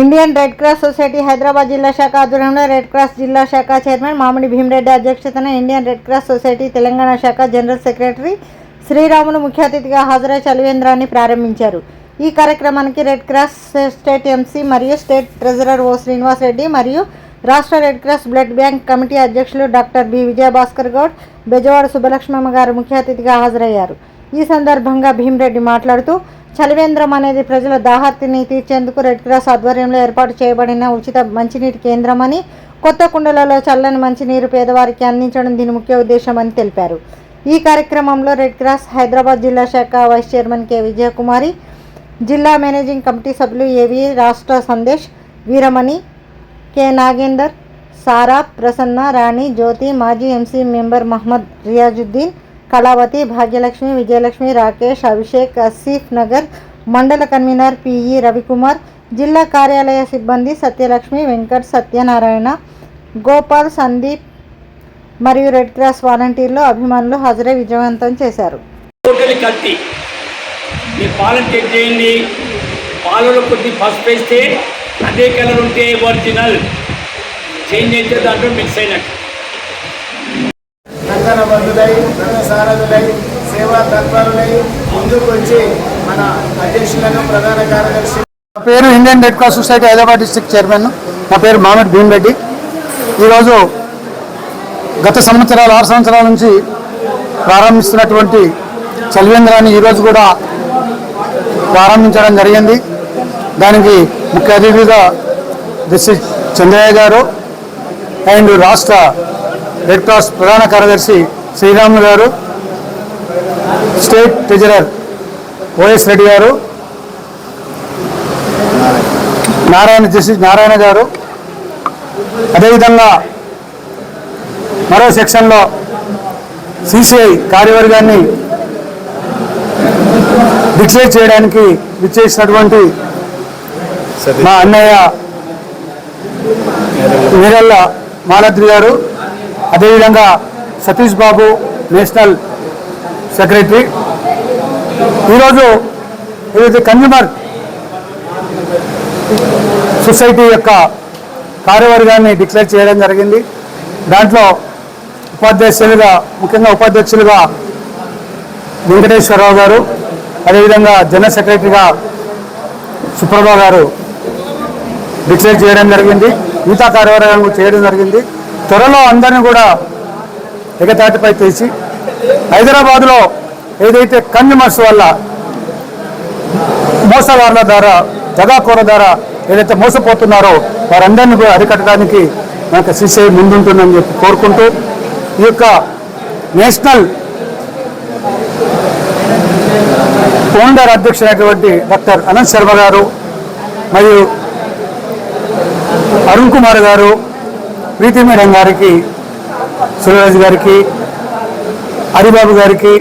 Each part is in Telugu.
Indian Red Cross Society Hyderabad జిల్లా శాఖ ఆధ్వర్యంలో రెడ్ క్రాస్ జిల్లా శాఖ చైర్మన్ మామిడి భీమరెడ్డి అధ్యక్షతన Indian Red Cross Society Telangana శాఖ జనరల్ సెక్రటరీ శ్రీరాములు ముఖ్య అతిథిగా హాజరై చలివేంద్రాన్ని ప్రారంభించారు. ఈ కార్యక్రమానికి రెడ్ క్రాస్ స్టేట్ ఎంసీ మరియు state treasurer O Srinivas Reddy మరియు రాష్ట్ర Red Cross blood bank committee అధ్యక్షులు డాక్టర్ బి విజయభాస్కర్ గౌడ్ బెజవాడ సుబ్బలక్ష్మమ్మ గారు ముఖ్య అతిథిగా హాజరయ్యారు. ఈ సందర్భంగా భీమరెడ్డి మాట్లాడుతూ చలివేంద్రం అనేది ప్రజల దాహత్తిని తీర్చేందుకు రెడ్ క్రాస్ ఆధ్వర్యంలో ఏర్పాటు చేయబడిన ఉచిత మంచినీటి కేంద్రం అని కొత్త కుండలలో చల్లని మంచినీరు పేదవారికి అందించడం దీని ముఖ్య ఉద్దేశం అని తెలిపారు. ఈ కార్యక్రమంలో రెడ్ క్రాస్ హైదరాబాద్ జిల్లా శాఖ వైస్ చైర్మన్ కె. విజయకుమారి జిల్లా మేనేజింగ్ కమిటీ సభ్యులు ఏవి రాష్ట్ర సందేశ్ వీరమణి కె. నాగేందర్ సారా ప్రసన్న రాణి జ్యోతి మాజీ MC member Mohammed Riazuddin Kalavathi Bhagyalakshmi Vijayalakshmi Rakesh Abhishek Asif Nagar mandal convener PE Ravikumar జిల్లా కార్యాలయ సిబ్బంది సత్యలక్ష్మి వెంకట్ సత్యనారాయణ గోపాల్ సందీప్ మరియు రెడ్ క్రాస్ వాలంటీర్లు అభిమానులు హాజరై విజయవంతం చేశారు. కల్తీ. చెక్ చేయండి. పాలలో కొద్ది ఫస్ట్ వేస్తే అదే కలర్ ఉంటే ఒరిజినల్ చేంజ్ అయితే దాంట్లో మిక్స్ అయినట్టు. రంగన బంధులై సారథులై సేవా తత్పరులై ముందుకు వచ్చి మన అధ్యక్షులను ప్రధాన కార్యదర్శి నా పేరు Indian Red Cross Society Hyderabad district chairman. నా పేరు మామిడి భీమరెడ్డి. ఈరోజు గత సంవత్సరాలు ఆరు సంవత్సరాల నుంచి ప్రారంభిస్తున్నటువంటి చలివేంద్రాన్ని ఈరోజు కూడా ప్రారంభించడం జరిగింది. దానికి ముఖ్య అతిథిగా దిశ చంద్రయ్య గారు. అండ్ రాష్ట్ర రెడ్ క్రాస్ ప్రధాన కార్యదర్శి శ్రీరాములు గారు స్టేట్ ట్రెజరర్ ఓఎస్ రెడ్డి గారు నారాయణ జస్టిస్ నారాయణ గారు. అదేవిధంగా మరో సెక్షన్లో సిసిఐ కార్యవర్గాన్ని డిక్లేర్ చేయడానికి విచ్చేసినటువంటి మా అన్నయ్య నీరల్ల మాలద్రి గారు. అదేవిధంగా సతీష్ బాబు నేషనల్ సెక్రటరీ. ఈరోజు ఏదైతే కన్జ్యూమర్ సొసైటీ యొక్క కార్యవర్గాన్ని డిక్లేర్ చేయడం జరిగింది. దాంట్లో ఉపాధ్యక్షులుగా ముఖ్యంగా ఉపాధ్యక్షులుగా వెంకటేశ్వరరావు గారు అదేవిధంగా జనరల్ సెక్రటరీగా సుప్రభా గారు డిక్లేర్ చేయడం జరిగింది. మిగతా కార్యవర్గం చేయడం జరిగింది. త్వరలో అందరినీ కూడా ఎగతాటిపై తీసి హైదరాబాద్లో ఏదైతే కన్జ్యూమర్స్ వల్ల మోసగాళ్ళ ద్వారా దగాకూర ద్వారా ఏదైతే మోసపోతున్నారో వారందరినీ కూడా అరికట్టడానికి మనకు సిసిఐ ముందుంటుందని చెప్పి కోరుకుంటూ ఈ యొక్క నేషనల్ ఫౌండర్ అధ్యక్షుడైనటువంటి డాక్టర్ అనంత్ శర్మ గారు మరియు అరుణ్ కుమార్ గారు ప్రీతి మేడం గారికి సురరాజ్ గారికి హరిబాబు గారికి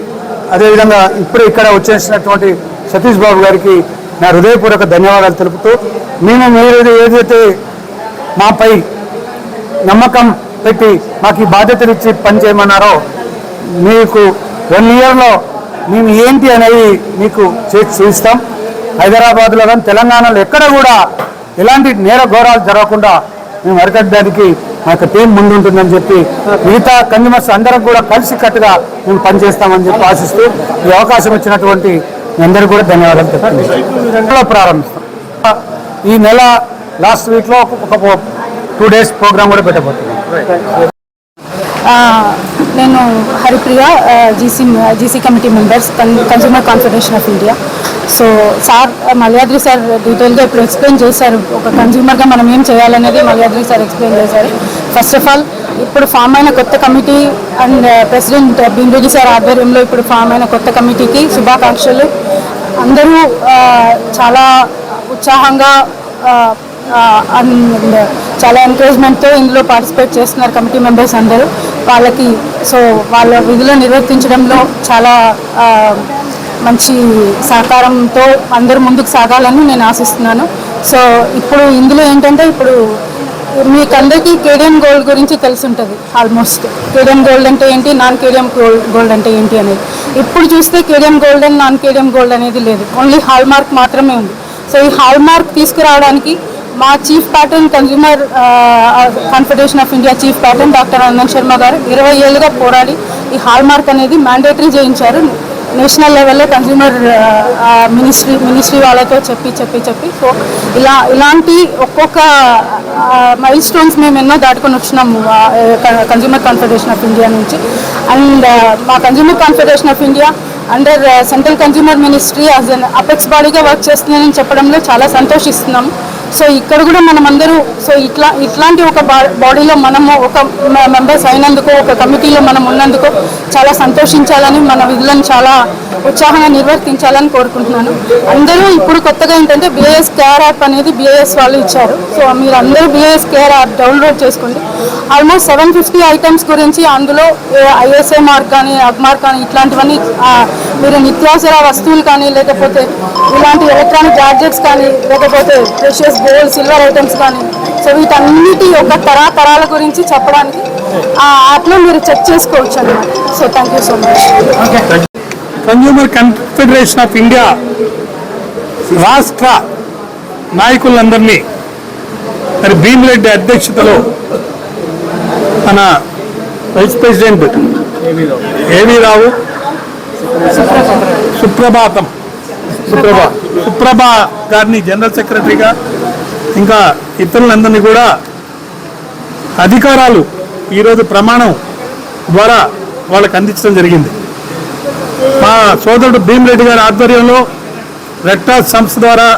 అదేవిధంగా ఇప్పుడు ఇక్కడ వచ్చేసినటువంటి సతీష్ బాబు గారికి నా హృదయపూర్వక ధన్యవాదాలు తెలుపుతూ మేము మీరు ఏదైతే మాపై నమ్మకం పెట్టి మాకు ఈ బాధ్యతలు ఇచ్చి పనిచేయమన్నారో మీకు వన్ ఇయర్లో మేము ఏంటి అనేది మీకు చేసి హైదరాబాద్లో కానీ తెలంగాణలో ఎక్కడ కూడా ఎలాంటి నేర ఘోరాలు జరగకుండా మేము అరికట్టడానికి యొక్క టీం ముందుంటుందని చెప్పి మిగతా కన్జ్యూమర్స్ అందరం కూడా కలిసి కట్టుగా మేము పనిచేస్తామని చెప్పి ఆశిస్తూ ఈ అవకాశం ఇచ్చినటువంటి అందరికీ కూడా ధన్యవాదాలు చెప్తాను ప్రారంభిస్తాం. ఈ నెల లాస్ట్ వీక్లో ఒక టూ డేస్ ప్రోగ్రామ్ కూడా పెట్టబోతున్నాం. నేను Haripriya GC GC committee members consumer confederation of India so sir Malyadri sir డీటెయిల్గా ఇప్పుడు ఎక్స్ప్లెయిన్ చేశారు. ఒక కన్సూమర్గా మనం ఏం చేయాలనేది మల్యాద్రి సార్ ఎక్స్ప్లెయిన్ చేశారు. ఫస్ట్ ఆఫ్ ఆల్ ఇప్పుడు ఫామ్ అయిన కొత్త కమిటీ అండ్ ప్రెసిడెంట్ బిందుజీ సార్ ఆధ్వర్యంలో ఇప్పుడు ఫామ్ అయిన కొత్త కమిటీకి శుభాకాంక్షలు. అందరూ uh, చాలా ఉత్సాహంగా uh, uh, అండ్ చాలా ఎంకరేజ్మెంట్తో ఇందులో పార్టిసిపేట్ చేస్తున్నారు కమిటీ మెంబర్స్ అందరూ. వాళ్ళకి సో వాళ్ళ విధులు నిర్వర్తించడంలో చాలా మంచి సహకారంతో అందరూ ముందుకు సాగాలని నేను ఆశిస్తున్నాను. సో ఇప్పుడు ఇందులో ఏంటంటే ఇప్పుడు మీకు అందరికీ కేడియం గోల్డ్ గురించి తెలిసి ఉంటుంది ఆల్మోస్ట్ కేడియం గోల్డ్ అంటే ఏంటి నాన్ కేడియం గోల్డ్ గోల్డ్ అంటే ఏంటి అనేది. ఇప్పుడు చూస్తే cadmium gold and non cadmium gold అనేది లేదు. ఓన్లీ హాల్ మార్క్ మాత్రమే ఉంది. సో ఈ హాల్ మార్క్ తీసుకురావడానికి మా chief patron consumer confederation of India chief patron doctor Anand Sharma garu ఇరవై ఏళ్ళుగా పోరాడి ఈ హాల్ మార్క్ అనేది మ్యాండేటరీ చేయించారు. నేషనల్ లెవెల్లో కన్జ్యూమర్ మినిస్ట్రీ మినిస్ట్రీ వాళ్ళతో చెప్పి చెప్పి చెప్పి. సో ఇలా ఇలాంటి ఒక్కొక్క మైల్ స్టోన్స్ మేము ఎన్నో దాటుకొని వచ్చినాము కన్జ్యూమర్ కాన్ఫెడరేషన్ ఆఫ్ ఇండియా నుంచి. అండ్ మా consumer confederation of India under central consumer ministry as an apex బాడీగా work చేస్తుందని చెప్పడంలో చాలా సంతోషిస్తున్నాము సో ఇక్కడ కూడా మనం అందరూ సో ఇట్లా ఇట్లాంటి ఒక బాడీలో మనము ఒక మెంబర్స్ అయినందుకు ఒక కమిటీలో మనం ఉన్నందుకు చాలా సంతోషించాలని మన విధులను చాలా ఉత్సాహంగా నిర్వర్తించాలని కోరుకుంటున్నాను. అందరూ ఇప్పుడు కొత్తగా ఏంటంటే బిఏఎస్ కేఆర్ యాప్ అనేది బిఏఎస్ వాళ్ళు ఇచ్చారు. సో మీరు అందరూ బిఏఎస్ కేఆర్ యాప్ డౌన్లోడ్ చేసుకోండి. ఆల్మోస్ట్ సెవెన్ ఫిఫ్టీ ఐటమ్స్ గురించి అందులో ఐఎస్ఐ మార్క్ కానీ అగ్మార్క్ కానీ ఇట్లాంటివన్నీ మీరు నిత్యావసర వస్తువులు కానీ లేకపోతే ఇలాంటి ఎలక్ట్రానిక్ గ్యాడ్జెట్స్ కానీ లేకపోతే ప్రెషియస్ గోల్డ్ సిల్వర్ ఐటమ్స్ కానీ. సో వీటన్నిటి యొక్క తరాతరాల గురించి చెప్పడానికి ఆ యాప్లో మీరు చెక్ చేసుకోవచ్చు అనమాట so thank you so much consumer confederation of India రాష్ట్ర నాయకులందరినీ మరి భీమిరెడ్డి అధ్యక్షతలో మన వైస్ ప్రెసిడెంట్ ఏవి రావు సుప్రభాతం. సుప్రభా సుప్రభా గారిని జనరల్ సెక్రటరీగా ఇంకా ఇతరులందరినీ కూడా అధికారాలు ఈరోజు ప్రమాణం ద్వారా వాళ్ళకి అందించడం జరిగింది. మా సోదరుడు భీమిరెడ్డి గారి ఆధ్వర్యంలో రెడ్ సంస్థ ద్వారా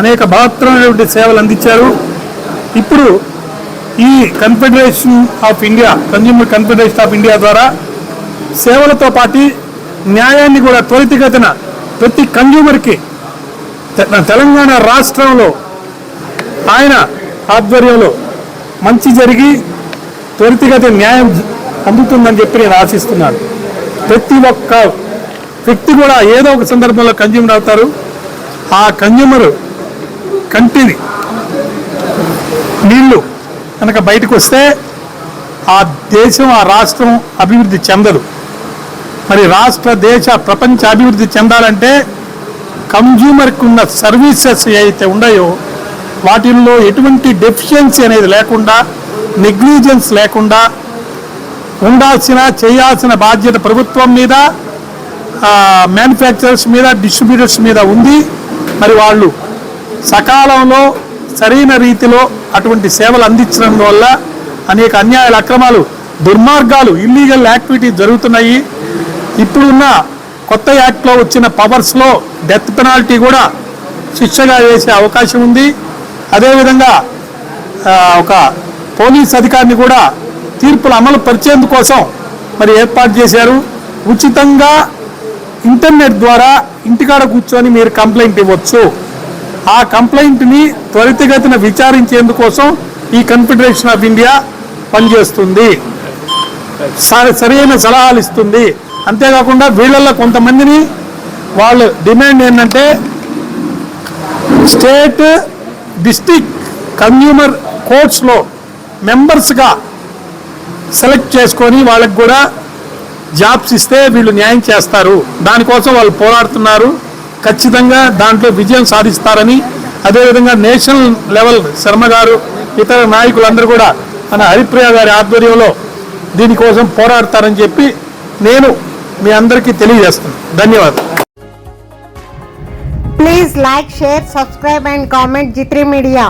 అనేక మహత్తరమైనటువంటి సేవలు అందించారు. ఇప్పుడు ఈ confederation of India consumer confederation of India ద్వారా సేవలతో పాటు న్యాయాన్ని కూడా త్వరితగతిన ప్రతి కన్జ్యూమర్కి తెలంగాణ రాష్ట్రంలో ఆయన ఆధ్వర్యంలో మంచి జరిగి త్వరితగతి న్యాయం అందుతుందని చెప్పి నేను ఆశిస్తున్నాను. ప్రతి ఒక్క వ్యక్తి కూడా ఏదో ఒక సందర్భంలో కన్జ్యూమర్ అవుతారు. ఆ కన్జ్యూమర్ కంటిని నీళ్ళు కనుక బయటకు వస్తే ఆ దేశం ఆ రాష్ట్రం అభివృద్ధి చెందదు. మరి రాష్ట్ర దేశ ప్రపంచ అభివృద్ధి చెందాలంటే కన్జ్యూమర్కి ఉన్న సర్వీసెస్ ఏవైతే ఉన్నాయో వాటిల్లో ఎటువంటి డెఫిషియన్సీ అనేది లేకుండా నెగ్లిజెన్స్ లేకుండా ఉండాల్సిన చేయాల్సిన బాధ్యత ప్రభుత్వం మీద మ్యానుఫ్యాక్చరర్స్ మీద డిస్ట్రిబ్యూటర్స్ మీద ఉంది. మరి వాళ్ళు సకాలంలో సరైన రీతిలో అటువంటి సేవలు అందించడం వల్ల అనేక అన్యాయాల అక్రమాలు దుర్మార్గాలు ఇల్లీగల్ యాక్టివిటీ జరుగుతున్నాయి. ఇప్పుడున్న కొత్త యాక్ట్లో వచ్చిన పవర్స్లో డెత్ పెనాల్టీ కూడా శిక్షగా వేసే అవకాశం ఉంది. అదేవిధంగా ఒక పోలీస్ అధికారిని కూడా తీర్పులు అమలు పరిచేందుకోసం మరి ఏర్పాటు చేశారు. ఉచితంగా ఇంటర్నెట్ ద్వారా ఇంటికాడ కూర్చొని మీరు కంప్లైంట్ ఇవ్వచ్చు. ఆ కంప్లైంట్ని త్వరితగతిన విచారించేందుకోసం ఈ కన్ఫెడరేషన్ ఆఫ్ ఇండియా పనిచేస్తుంది. సరైన సలహాలు ఇస్తుంది. అంతేకాకుండా వీళ్ళల్లో కొంతమందిని వాళ్ళు డిమాండ్ ఏంటంటే స్టేట్ డిస్టిక్ కన్జ్యూమర్ కోర్ట్స్లో మెంబర్స్గా సెలెక్ట్ చేసుకొని వాళ్ళకి కూడా జాబ్స్ ఇస్తే వీళ్ళు న్యాయం చేస్తారు. దానికోసం వాళ్ళు పోరాడుతున్నారు. ఖచ్చితంగా దాంట్లో విజయం సాధిస్తారని అదేవిధంగా నేషనల్ లెవెల్ శర్మ గారు ఇతర నాయకులందరూ కూడా మన హరిప్రియ గారి ఆధ్వర్యంలో దీనికోసం పోరాడతారని చెప్పి నేను మీ అందరికీ తెలియజేస్తున్నాను ధన్యవాదాలు please like share subscribe and comment G three media